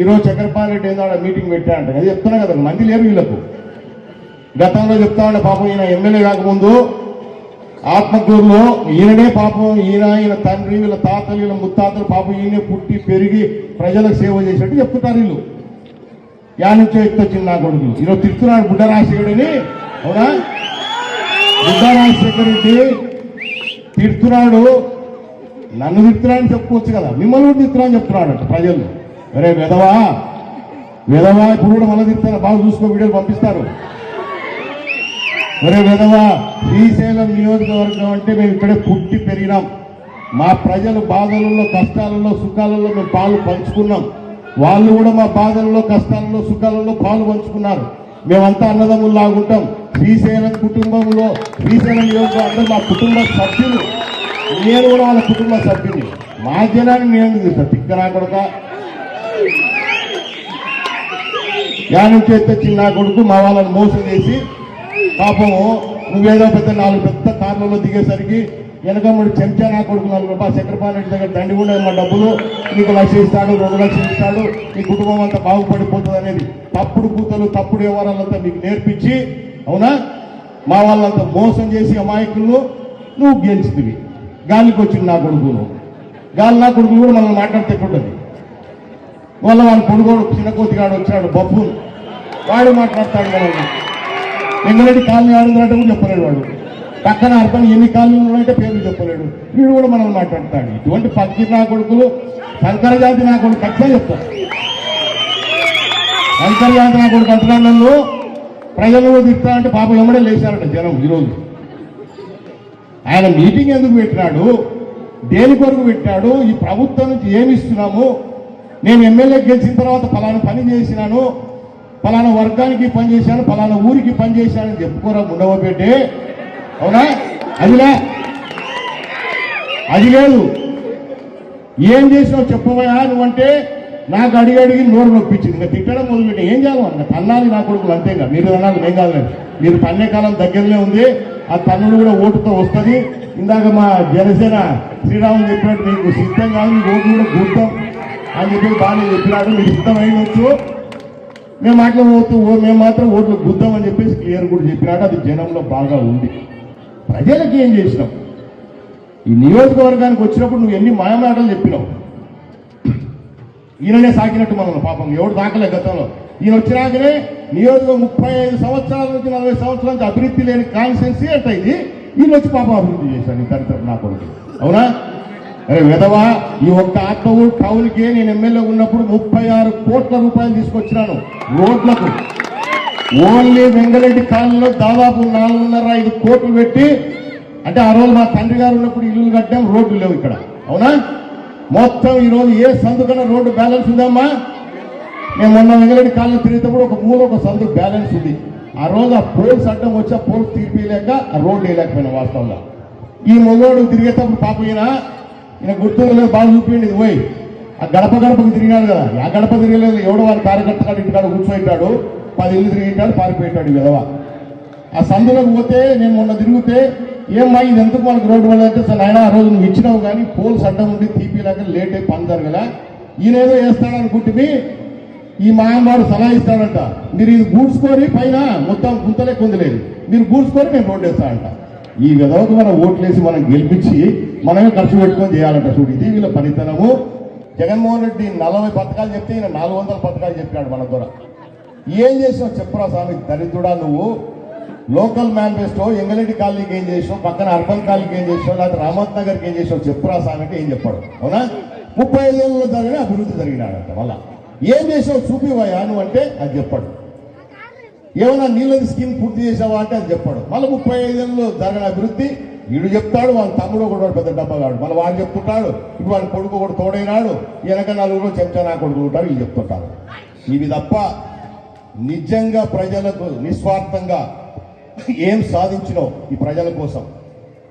ఈరోజు చక్రపాణి రెడ్డి ఆడ మీటింగ్ పెట్టాడంట అది చెప్తున్నా కదా మంది లేరు వీళ్ళకు. గతంలో చెప్తా ఉండే పాపం ఈయన ఎమ్మెల్యే కాకముందు ఆత్మకూరులో ఈయననే పాపం ఈయన ఈయన తండ్రి వీళ్ళ తాతలు వీళ్ళ ముత్తాతలు పాపం ఈయనే పుట్టి పెరిగి ప్రజలకు సేవ చేసినట్టు చెప్తుంటారు వీళ్ళు. యా నుంచో ఎత్తొచ్చింది నా కొడుకులు. ఈరోజు తిరుగుతున్నాడు బుడ్డ రాజశేఖరుడిని. అవునా? బుడ్డ రాజశేఖర రెడ్డి తిడుతున్నాడు. నన్ను తిడుతున్నాడని చెప్పుకోవచ్చు కదా. మిమ్మల్ని కూడా తిడుతున్నాడని చెప్తున్నాడు ప్రజలు. అరే విధవా విధవా ఇప్పుడు కూడా మళ్ళీ తిడుతున్నారు బాగా చూసుకో వీడియోలు పంపిస్తారు. అరే విధవా శ్రీశైలం నియోజకవర్గం అంటే మేము ఇక్కడే పుట్టి పెరిగినాం. మా ప్రజలు బాధలలో కష్టాలలో సుఖాలలో మేము పాలు పంచుకున్నాం. వాళ్ళు కూడా మా బాధలలో కష్టాలలో సుఖాలలో పాలు పంచుకున్నారు. మేమంతా అన్నదమ్ములు లాగుంటాం. శ్రీశైలం కుటుంబంలో శ్రీశైలం నియోజకవర్గం అందరూ మా కుటుంబ సభ్యులు. నేను కూడా వాళ్ళ కుటుంబ సభ్యుని మా జనాన్ని నేను తీస్తా కొడక యానం చేస్తే చిన్న కొడుకు మా వాళ్ళని మోసం చేసి పాపము నువ్వేదో పెద్ద నాలుగు పెద్ద కార్లలో దిగేసరికి వెనకమ్మడి చెంచా నా కొడుకు నాలుగు రూపాయలు చక్రపాణి దగ్గర దండి కూడా మా డబ్బులు. నీకు లక్ష ఇస్తాడు రెండు లక్షలు ఇస్తాడు. నీ కుటుంబం అంతా బాగుపడిపోతుంది అనేది తప్పుడు కూతలు తప్పుడు వ్యవహారాలంతా మీకు నేర్పించి అవునా? మా వాళ్ళంతా మోసం చేసి అమాయకులు నువ్వు గెలిచితివి. గాలికి వచ్చింది నా కొడుకు గాలి నా కొడుకు కూడా మనం మాట్లాడితే ఉంటుంది వాళ్ళ వాళ్ళ పొడుగోడు చిన్నకోతిగాడు వచ్చాడు బప్పు వాడు మాట్లాడతాడు కదా ఎంగరెడ్డి కాలనీ ఆడుతున్నట్టు కూడా చెప్పలేడు వాడు. పక్కన అర్థం ఎన్ని కాలనీ ఉన్నాయంటే పేర్లు చెప్పలేడు. వీడు కూడా మనల్ని మాట్లాడతాడు. ఇటువంటి పక్కి నా కొడుకులు శంకర జాతి నా కొడుకు ఖచ్చితంగా చెప్తారు. శంకర జాతి నా కొడుకు అంటున్నాను నన్ను ప్రజలు తిట్టా అంటే ఎమ్మడే లేచారట జనం ఈరోజు. ఆయన మీటింగ్ ఎందుకు పెట్టినాడు? దేని కొరకు పెట్టాడు? ఈ ప్రభుత్వం నుంచి ఏమి ఇస్తున్నాము? నేను ఎమ్మెల్యే గెలిచిన తర్వాత ఫలానా పని చేసినాను ఫలానా వర్గానికి పనిచేశాను పలానా ఫలానా ఊరికి పనిచేశాను చెప్పుకోరా ఉండవబెట్టి అవునా? అదిలే? అది లేదు. ఏం చేసినావు చెప్పవయా నువ్వంటే నాకు అడిగి అడిగి నోరు నొప్పించింది. ఇంకా తిట్టడం మొదలుపెట్టి ఏం చేయాలి ఇంకా తన్నాలి నా కొడుకులు అంతేగా. ఇంకా మీరు అన్నారు నేను కాదు మీరు పన్నే కాలం దగ్గరలో ఉంది. ఆ తన్నుడు కూడా ఓటుతో వస్తుంది. ఇందాక మా జనసేన శ్రీరాములు చెప్పినట్టు మీకు సిద్ధం కాదు మీకు ఓటు కూడా గుర్తం. అని చెప్పి బాగానే చెప్పినాడు మీకు సిద్ధం అయినచ్చు మేము అట్లా పోతూ మేము మాత్రం ఓట్లు గుద్దాం అని చెప్పేసి క్లియర్ కూడా చెప్పినాడు అది జనంలో బాగా ఉంది. ప్రజలకు ఏం చేసినాం? ఈ నియోజకవర్గానికి వచ్చినప్పుడు నువ్వు ఎన్ని మాయమాటలు చెప్పినావు? ఈయననే సాకినట్టు మనం పాపం ఎవడు దాకలే గతంలో. ఈయన వచ్చినాకనే నియోజకవర్గం ముప్పై ఐదు సంవత్సరాల నుంచి నలభై సంవత్సరాల నుంచి అభివృద్ధి లేని కాన్సెన్సీ అంటే ఇది ఈయన వచ్చి పాపం అభివృద్ధి చేశాను ఈ దరిద్రం నా కొడుకు. అవునా? అరే విధవా ఈ ఒక్క ఆత్మూరు టౌన్కే నేను ఎమ్మెల్యే ఉన్నప్పుడు ముప్పై ఆరు కోట్ల రూపాయలు తీసుకొచ్చినాను రోడ్లకు. ఓన్లీ వెంగరెడ్డి కాలనీలో దాదాపు నాలుగున్నర ఐదు కోట్లు పెట్టి అంటే ఆ రోజు మా తండ్రి గారు ఉన్నప్పుడు ఇల్లు కట్టాం రోడ్లు లేవు ఇక్కడ. అవునా? మొత్తం ఈరోజు ఏ సందుకన రోడ్డు బ్యాలెన్స్ ఉందమ్మా? మేము మొన్న వెంగరెడ్డి కాలనీ తిరిగేటప్పుడు ఒక మూల ఒక సందు బ్యాలెన్స్ ఉంది. ఆ రోజు ఆ పోల్స్ అడ్డం వచ్చి ఆ పోల్స్ తీర్పిలేక ఆ రోడ్డు వేయలేకపోయినా వాస్తవంగా. ఈ మొగోడు తిరిగేటప్పుడు పాప ఈయన ఈయన గుర్తులేదు బాగా చూపించండి ఇది పోయి ఆ గడప గడపకు తిరిగినాడు కదా. ఆ గడప తిరగలేదు ఎవడో వాళ్ళు కార్యకర్త కాడు ఇంటికాడ కూర్చోయింటాడు పది ఇల్లు తిరిగిటాడు పారిపోయింటాడు విధవ. ఆ సందులోకి పోతే నేను మొన్న తిరిగితే ఏమ్మా ఇది ఎందుకు మనకు రోడ్డు వల్ల అంటే సార్ ఆయన ఆ రోజు నువ్వు ఇచ్చినావు కానీ పోల్స్ అడ్డం ఉండి తీపిలాగా లేట్ అయి పని జరగల. ఈయనేదో వేస్తాడనుకుంటుంది ఈ మాయమాడు సలహా ఇస్తాడంట. మీరు ఇది గూడ్చుకొని పైన మొత్తం గుంతలే కొందలేదు. మీరు గూడ్చుకొని నేను రోడ్డు వేస్తాడంట. ఈ విధవకు మనం ఓట్లేసి మనం గెలిపించి మనమే ఖర్చు పెట్టుకొని చేయాలంట చూడు. ఇది వీళ్ళ పనితనము. జగన్మోహన్ రెడ్డి నలభై పథకాలు చెప్తే ఈయన నాలుగు వందల పథకాలు చెప్పాడు మన ద్వారా. ఏం చేసావు చెప్పురా స్వామి దరిద్రుడా నువ్వు? లోకల్ మేనిఫెస్టో ఎంగరెడ్డి కాలనీకి ఏం చేసావు పక్కన అర్బన్ కాలనీకి ఏం చేసావు లేకపోతే రామత్ నగర్కి ఏం చేసావు చెప్పురా స్వామి అంటే ఏం చెప్పాడు? అవునా? ముప్పై ఐదేళ్ళలో జరిగిన అభివృద్ధి జరిగినాడంట మళ్ళా. ఏం చేసావు చూపివయ్యా నువ్వు అంటే అది చెప్పాడు. ఏమైనా నీళ్ళది స్కీమ్ పూర్తి చేసావా అంటే అది చెప్పాడు. మళ్ళీ ముప్పై ఐదేళ్ళలో జరిగిన అభివృద్ధి వీడు చెప్తాడు వాళ్ళ తమ్ముడు కూడా పెద్ద డబ్బగాడు మళ్ళీ వాడు చెప్తుంటాడు ఇప్పుడు వాడి కొడుకు కూడా తోడైనాడు వెనక నలుగురు చెంచా నా కొడుకు ఉంటాడు వీళ్ళు చెప్తుంటారు. ఇవి తప్ప నిజంగా ప్రజలకు నిస్వార్థంగా ఏం సాధించినో ఈ ప్రజల కోసం?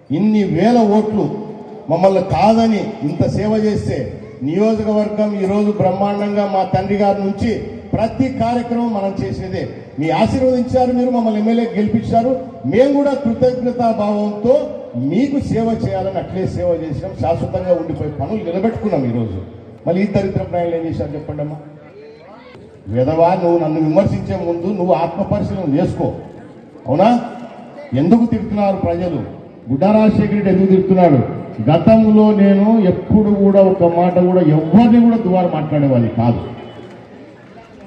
ఇన్ని వేల ఓట్లు మమ్మల్ని కాదని ఇంత సేవ చేస్తే నియోజకవర్గం ఈరోజు బ్రహ్మాండంగా మా తండ్రి గారి నుంచి ప్రతి కార్యక్రమం మనం చేసేదే. మీ ఆశీర్వదించారు మీరు మమ్మల్ని ఎమ్మెల్యే గెలిపించారు. మేము కూడా కృతజ్ఞతా భావంతో మీకు సేవ చేయాలని అట్లే సేవ చేసినాం. శాశ్వతంగా ఉండిపోయి పనులు నిలబెట్టుకున్నాం ఈరోజు. మళ్ళీ ఈ దరిద్ర ప్రయాణాలు ఏం చేశారు చెప్పండి అమ్మా? విధవా నువ్వు నన్ను విమర్శించే ముందు నువ్వు ఆత్మ పరిశీలన చేసుకో. అవునా? ఎందుకు తిడుతున్నారు ప్రజలు? గుడ్డ రాజశేఖర రెడ్డి ఎందుకు తిడుతున్నాడు? గతంలో నేను ఎప్పుడు కూడా ఒక మాట కూడా ఎవరిని కూడా దువారు మాట్లాడేవాడిని కాదు.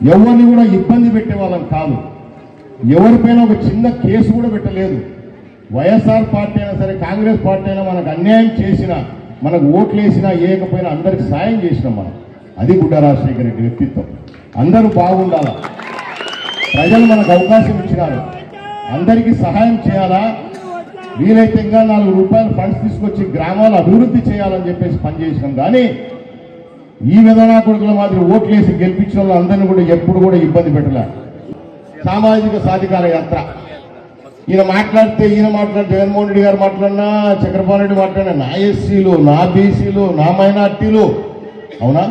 ఎవరిని కూడా ఇబ్బంది పెట్టే వాళ్ళం కాదు. ఎవరిపైన ఒక చిన్న కేసు కూడా పెట్టలేదు. వైఎస్ఆర్ పార్టీ అయినా సరే కాంగ్రెస్ పార్టీ అయినా మనకు అన్యాయం చేసినా మనకు ఓట్లు వేసినా ఏకపోయినా అందరికి సాయం చేసినాం మనం. అది గుడ్డ రాజశేఖర రెడ్డి వ్యక్తిత్వం. అందరూ బాగుండాలా? ప్రజలు మనకు అవకాశం ఇచ్చినారు. అందరికీ సహాయం చేయాలా? వీలైతే ఇంకా నాలుగు రూపాయలు ఫండ్స్ తీసుకొచ్చి గ్రామాలు అభివృద్ధి చేయాలని చెప్పేసి పనిచేసినాం. కానీ ఈ విధానా కొడుకుల మాదిరి ఓట్లేసి గెలిపించిన వాళ్ళు అందరినీ కూడా ఎప్పుడు కూడా ఇబ్బంది పెట్టలే. సామాజిక సాధికార యాత్ర. ఈయన మాట్లాడితే ఈయన మాట్లాడితే జగన్మోహన్ రెడ్డి గారు మాట్లాడినా చక్రపాణి రెడ్డి మాట్లాడినా నా ఎస్సీలు నా బీసీలు నా మైనార్టీలు. అవునా?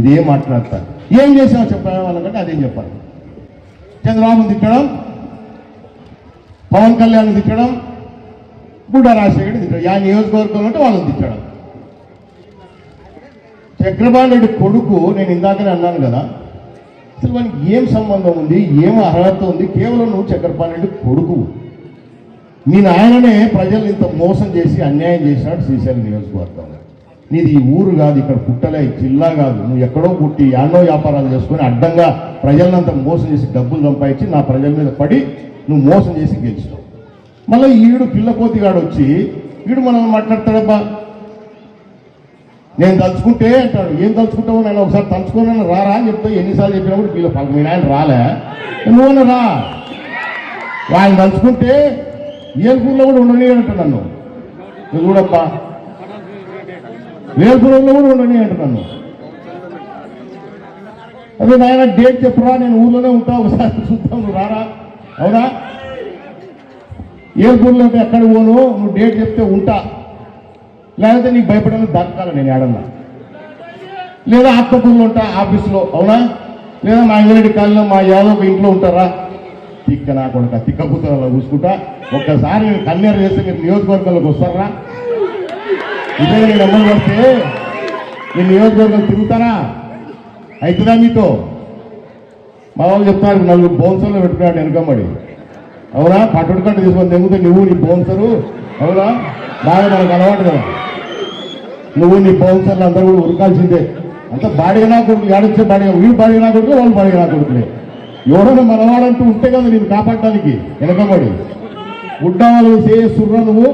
ఇదే మాట్లాడతారు ఏం చేసామో చెప్పాము వాళ్ళకంటే అదేం చెప్పాలి. చంద్రబాబుని తిట్టడం పవన్ కళ్యాణ్ తిట్టడం బుడ్డ రాజశేఖర్ తిట్టడం. యా నియోజకవర్గంలో ఉంటే వాళ్ళని తిట్టడం. రెడ్డి కొడుకు నేను ఇందాకనే అన్నాను కదా అసలు వానికి ఏం సంబంధం ఉంది ఏం అర్హత ఉంది? కేవలం నువ్వు చక్రపాణి రెడ్డి కొడుకు. మీ నాయననే ప్రజలు ఇంత మోసం చేసి అన్యాయం చేసినాడు శ్రీశైలం నియోజకవర్గంలో. నీది ఈ ఊరు కాదు ఇక్కడ పుట్టలే జిల్లా కాదు. నువ్వు ఎక్కడో పుట్టి యాన్నో వ్యాపారాలు చేసుకొని అడ్డంగా ప్రజలంత మోసం చేసి డబ్బులు సంపాదించి నా ప్రజల మీద పడి నువ్వు మోసం చేసి గెలిచినావు మళ్ళీ ఈడు పిల్లపోతిగాడు వచ్చి వీడు మనల్ని మాట్లాడతాడబ్బా. నేను తలుచుకుంటే అంటాడు ఏం తలుచుకుంటావు నేను ఒకసారి తలుచుకున్నాను రారా అని చెప్తే ఎన్నిసార్లు చెప్పినప్పుడు వీళ్ళ పక్క మీ నాయన రాలే. నువ్వు రా. వాళ్ళని తలుచుకుంటే ఏల్పూర్లో కూడా ఉండని అంట నన్ను. నువ్వు చూడప్పా వేల్పురంలో కూడా ఉండని అంట నన్ను. అదే నాయన డేట్ చెప్పురా నేను ఊర్లోనే ఉంటా ఒకసారి చూద్దాం నువ్వు రారా? అవునా? ఏల్పూర్లో ఎక్కడ పోను నువ్వు డేట్ చెప్తే ఉంటా. లేకపోతే నీకు భయపడని దక్కాలి నేను ఏడన్నా? లేదా ఆత్మకూరులో ఉంటా ఆఫీస్లో అవునా? లేదా మా అంగిరెడ్డి కాలంలో మా యాదవ్ ఇంట్లో ఉంటారా? తిక్క నా కొడుక తిక్క కూతురు చూసుకుంటా. ఒక్కసారి నేను కన్యారు చేస్తే మీరు నియోజకవర్గంలోకి వస్తారా? ఇదే నేను అమ్మలు పడితే నేను నియోజకవర్గం తిరుగుతారా అవుతుందా మీతో? మా వాళ్ళు చెప్తారు నలుగురు బౌన్సర్లు పెట్టుకున్నాడు వెనుకమ్మడి. అవునా? పట్టుడు కట్టు తీసుకొని తెంగితే నువ్వు నీ బౌన్సరు అవునా? బాగా మనకు అలవాటు కదా. నువ్వు నీ బౌన్సర్లు అందరూ కూడా ఉరకాల్సిందే. అంత బాడిగా నా కొడుకు ఏడొచ్చే బాడీ వీడు బాడీ నా కొడుకు వాళ్ళు బాడీ నా కొడుకులే. ఎవడన్నా మనవాడంటూ ఉంటే కదా నేను కాపాడటానికి వెనకబడి ఉడ్డాలు చేస్తుర్రా నువ్వు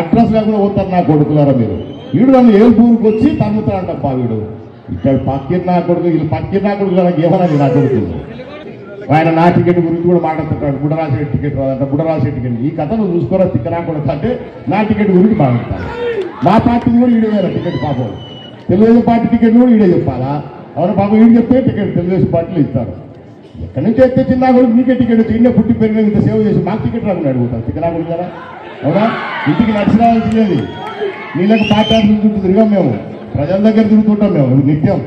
అడ్రస్ లేకుండా పోతారు నా కొడుకులారా మీరు. వీడు నన్ను ఏల్పూరుకు వచ్చి తన్నుతాడంటప్పా వీడు. ఇక్కడ పక్కిన నా కొడుకు వీళ్ళు పక్కిన నా కొడుకు నాకు నా కొడుకు. ఆయన నా టికెట్ గురించి కూడా మాట్లాడుతుంటాడు. బుడరాశి టికెట్ రాదంట బుడరాశి టికెట్. ఈ కథ నువ్వు చూసుకోరా తిక్క కూడా అంటే నా టికెట్ గురించి మాట్లాడతాను మా పార్టీ కూడా ఈడే టికెట్ పాపం. తెలుగుదేశం పార్టీ టికెట్ కూడా ఈడే చెప్పాలా? అవును పాపం ఈడు చెప్తే టికెట్ తెలుగుదేశం పార్టీలు ఇస్తారు. ఎక్కడి నుంచి అయితే చిన్న కూడా నీకే టికెట్ వచ్చి ఇండియా పుట్టి పెరిగిన ఇంత సేవ చేసి మాకు టికెట్ రాకుండా అడుగుతారు. టికెట్ రాకుండా కదా అవునా? ఇంటికి నడిచి నీళ్ళకి పార్టీ ఆఫీసుల చుట్టూ తిరిగాం మేము. ప్రజల దగ్గర తిరుగుతుంటాం మేము. నిత్యం.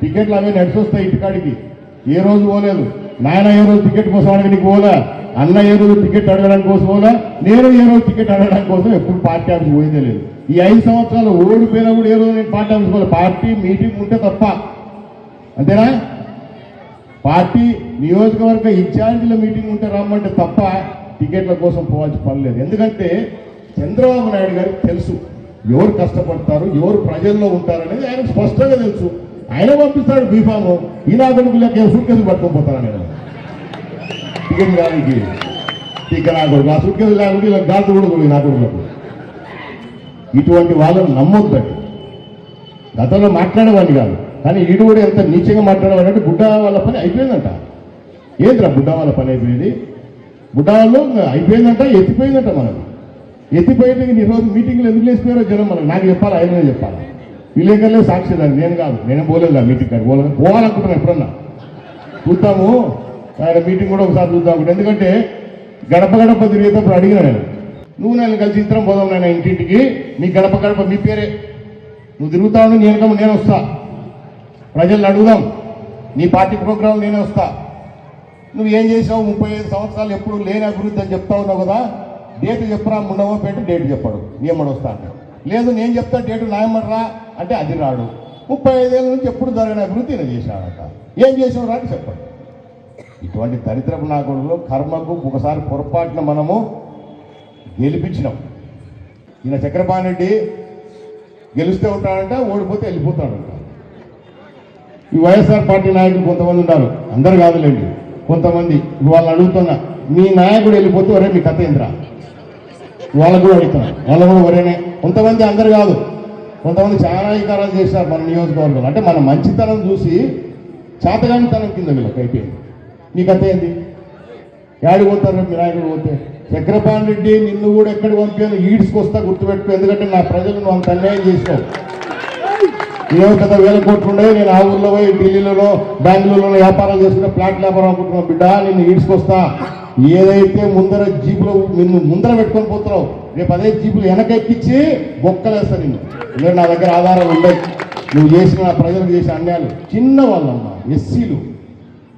టికెట్లు అవే నడిచొస్తాయి ఇంటికాడికి. ఏ రోజు పోలేదు. నాయన ఏ రోజు టికెట్ కోసం అడగడానికి పోలే అన్న ఏ రోజు టికెట్ అడగడానికి కోసం పోలే నేను ఏ రోజు టికెట్ అడగడానికి కోసం ఎప్పుడు పార్టీ ఆఫీస్ పోయిందే లేదు. ఈ ఐదు సంవత్సరాలు ఓడిపోయినా కూడా ఏ రోజు నేను పార్టీ ఆఫీస్ పోలే. పార్టీ మీటింగ్ ఉంటే తప్ప. అంతేనా? పార్టీ నియోజకవర్గ ఇన్ఛార్జీల మీటింగ్ ఉంటే రమ్మంటే తప్ప టికెట్ల కోసం పోవాల్సిన పని లేదు. ఎందుకంటే చంద్రబాబు నాయుడు గారికి తెలుసు. ఎవరు కష్టపడతారు ఎవరు ప్రజల్లో ఉంటారనేది ఆయనకు స్పష్టంగా తెలుసు. ఆయన పంపిస్తాడు బీఫాము ఈ నా కొడుకు లేక సూట్ కేసులు పట్టుకోపోతాను నేను? టికెట్ రానికి. టికెట్ నా కొడుకు ఆ సూట్ కేసులు లేకుంటే ఇలా గాలి కూడా కొడుకు నా ఇటువంటి వాళ్ళని నమ్మొద్దండి. గతంలో మాట్లాడేవాడిని కాదు. కానీ ఈడు కూడా ఎంత నీచంగా మాట్లాడేవాడు అంటే బుడ్డ వాళ్ళ పని అయిపోయిందంట. ఏంద్రా బుడ్డ వాళ్ళ పని అయిపోయింది? బుడ్డ వాళ్ళు అయిపోయిందంట ఎత్తిపోయిందంట మనకు. ఎత్తిపోయింది ఈ రోజు మీటింగ్లో ఎందుకు లేచిపోయారో జనం మనకు. నాకు చెప్పాలి ఆయననే చెప్పాలి. విలేకరులే సాక్షి దాన్ని. నేను కాదు. నేనే పోలేదు మీటింగ్ కానీ పోలేదు పోవాలనుకుంటున్నా ఎప్పుడన్నా. చూద్దాము. ఆయన మీటింగ్ కూడా ఒకసారి చూద్దాం ఎందుకంటే గడప గడప తిరిగేటప్పుడు అడిగిన నేను. నువ్వు నేను కలిసి ఇద్దరం పోదాం నేను ఇంటింటికి. మీ గడప గడప మీ పేరే. నువ్వు తిరుగుతా ఉండి నేను నేను వస్తా. ప్రజల్ని అడుగుదాం. నీ పార్టీ ప్రోగ్రాం నేనే వస్తా. నువ్వు ఏం చేసావు? ముప్పై ఐదు సంవత్సరాలు ఎప్పుడు లేని అభివృద్ధి అని చెప్తా ఉన్నావు కదా? డేట్ చెప్పరా? ముండవో పెట్టి డేట్ చెప్పాడు. నియమడు వస్తా అంటే లేదు నేను చెప్తా డేటు నాయమడరా అంటే అది రాడు. ముప్పై ఐదేళ్ళ నుంచి ఎప్పుడు జరిగిన అభివృద్ధి ఈయన చేశాడట. ఏం చేసావు రాని చెప్పండి. ఇటువంటి దరిద్రపు నాయకుడులో కర్మకు ఒకసారి పొరపాటున మనము గెలిపించినాం. ఈయన చక్రపాణి రెడ్డి గెలిస్తే ఉంటాడంట ఓడిపోతే వెళ్ళిపోతాడంట. ఈ వైఎస్ఆర్ పార్టీ నాయకులు కొంతమంది ఉన్నారు. అందరు కాదులేండి. కొంతమంది. వాళ్ళని అడుగుతున్నా మీ నాయకుడు వెళ్ళిపోతే ఒరే మీ కథ ఏంద్రా? వాళ్ళకు కూడా అడుగుతున్నా. వాళ్ళు కూడా ఒరేనే. కొంతమంది అందరు కాదు. కొంతమంది చాలా అధికారాలు చేశారు మన నియోజకవర్గంలో. అంటే మన మంచితనం చూసి చేతగానితనం కింద వీళ్ళకి అయిపోయింది. నీకు కథ ఏంది? యాడికి పోతారు మీ పోతే? చక్రపాణి రెడ్డి నిన్ను కూడా ఎక్కడికి పంపాను? ఈడ్చుకొస్తా గుర్తుపెట్టుకో. ఎందుకంటే నా ప్రజలు నువ్వు అంత అన్యాయం చేసినావు. ఏమో కదా వేల కోట్లు ఉండే నేను ఆ ఊర్లో పోయి ఢిల్లీలో బెంగళూరులో వ్యాపారం చేసుకునే ప్లాట్ వ్యాపారం అనుకుంటున్నావు బిడ్డ. నిన్ను ఈడ్చుకొస్తా ఏదైతే ముందర జీపులో నిన్ను ముందర పెట్టుకొని పోతున్నావు రేపు అదే జీపులు వెనకెక్కించి బొక్కలేస్తా నిన్ను. లేదు నా దగ్గర ఆధారాలు ఉండదు నువ్వు చేసిన నా ప్రజలకు చేసిన అన్యాయాలు. చిన్న వాళ్ళమ్మా ఎస్సీలు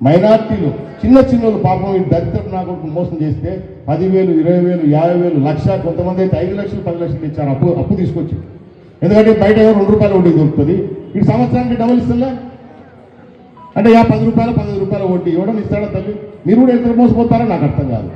మైనార్టీలు చిన్న చిన్నోళ్ళు పాపం ఈ దరిద్రపు నాకు మోసం చేస్తే పదివేలు ఇరవై వేలు యాభై వేలు లక్ష కొంతమంది అయితే ఐదు లక్షలు పది లక్షలు ఇచ్చారు. అప్పు అప్పు తీసుకొచ్చి ఎందుకంటే బయట రెండు రూపాయలు వడ్డీ దొరుకుతుంది. ఈ సంవత్సరానికి డబుల్ ఇస్తుందా? అంటే యా పది రూపాయలు పదిహేను రూపాయలు వడ్డీ. ఇవ్వడం ఇస్తాడా తల్లి? మీరు కూడా ఎంత మోసపోతారో నాకు అర్థం కాదు.